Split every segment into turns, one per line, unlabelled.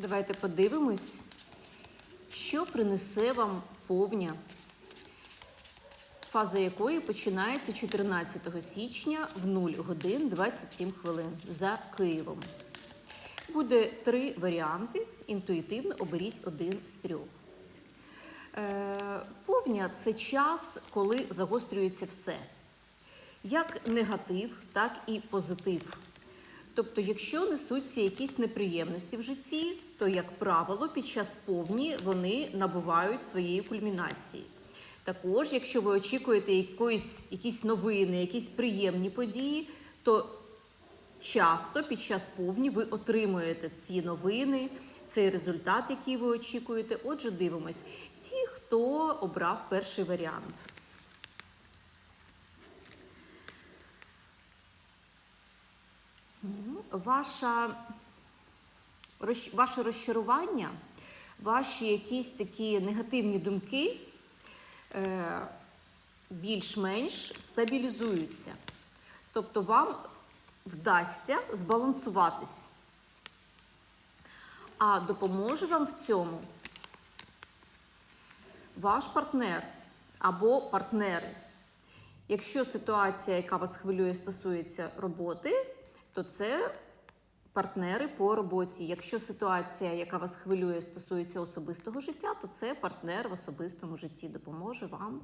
Давайте подивимось, що принесе вам повня, фаза якої починається 14 січня в 0 годин 27 хвилин за Києвом. Буде три варіанти. Інтуїтивно оберіть один з трьох. Е, Повня це час, коли загострюється все. Як негатив, так і позитив. Тобто, якщо несуться якісь неприємності в житті, то, як правило, під час повні вони набувають своєї кульмінації. Також, якщо ви очікуєте якоїсь, якісь новини, якісь приємні події, то часто під час повні ви отримуєте ці новини, цей результат, який ви очікуєте. Отже, дивимось, ті, хто обрав перший варіант. Ваша, ваше розчарування, ваші якісь такі негативні думки е, більш-менш стабілізуються. Тобто вам вдасться збалансуватись. А допоможе вам в цьому ваш партнер або партнери. Якщо ситуація, яка вас хвилює, стосується роботи, то це партнери по роботі. Якщо ситуація, яка вас хвилює, стосується особистого життя, то це партнер в особистому житті допоможе вам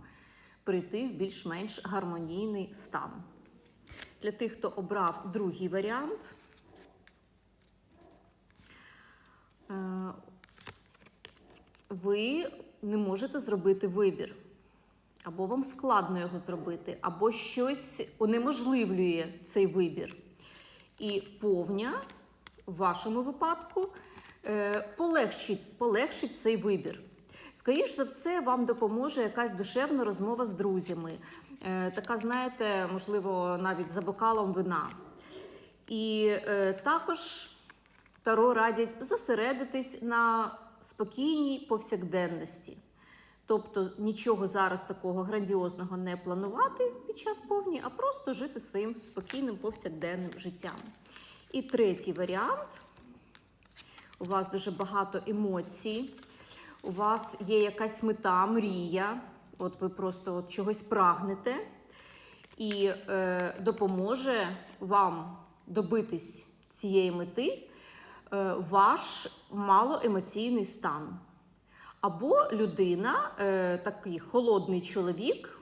прийти в більш-менш гармонійний стан. Для тих, хто обрав другий варіант, е, ви не можете зробити вибір. Або вам складно його зробити, або щось унеможливлює цей вибір. І повня в вашому випадку е, полегшить, полегшить цей вибір. Скоріш за все, вам допоможе якась душевна розмова з друзями. Е, така, знаєте, можливо, навіть за бокалом вина. І е, також Таро радять зосередитись на спокійній повсякденності. Тобто нічого зараз такого грандіозного не планувати під час повні, а просто жити своїм спокійним повсякденним життям. І третій варіант: у вас дуже багато емоцій, у вас є якась мета, мрія, от ви просто от чогось прагнете, і е, допоможе вам добитись цієї мети е, ваш малоемоційний стан. Або людина, е, такий холодний чоловік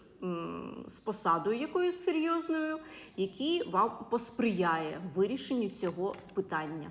з посадою якоюсь серйозною, який вам посприяє вирішенню цього питання.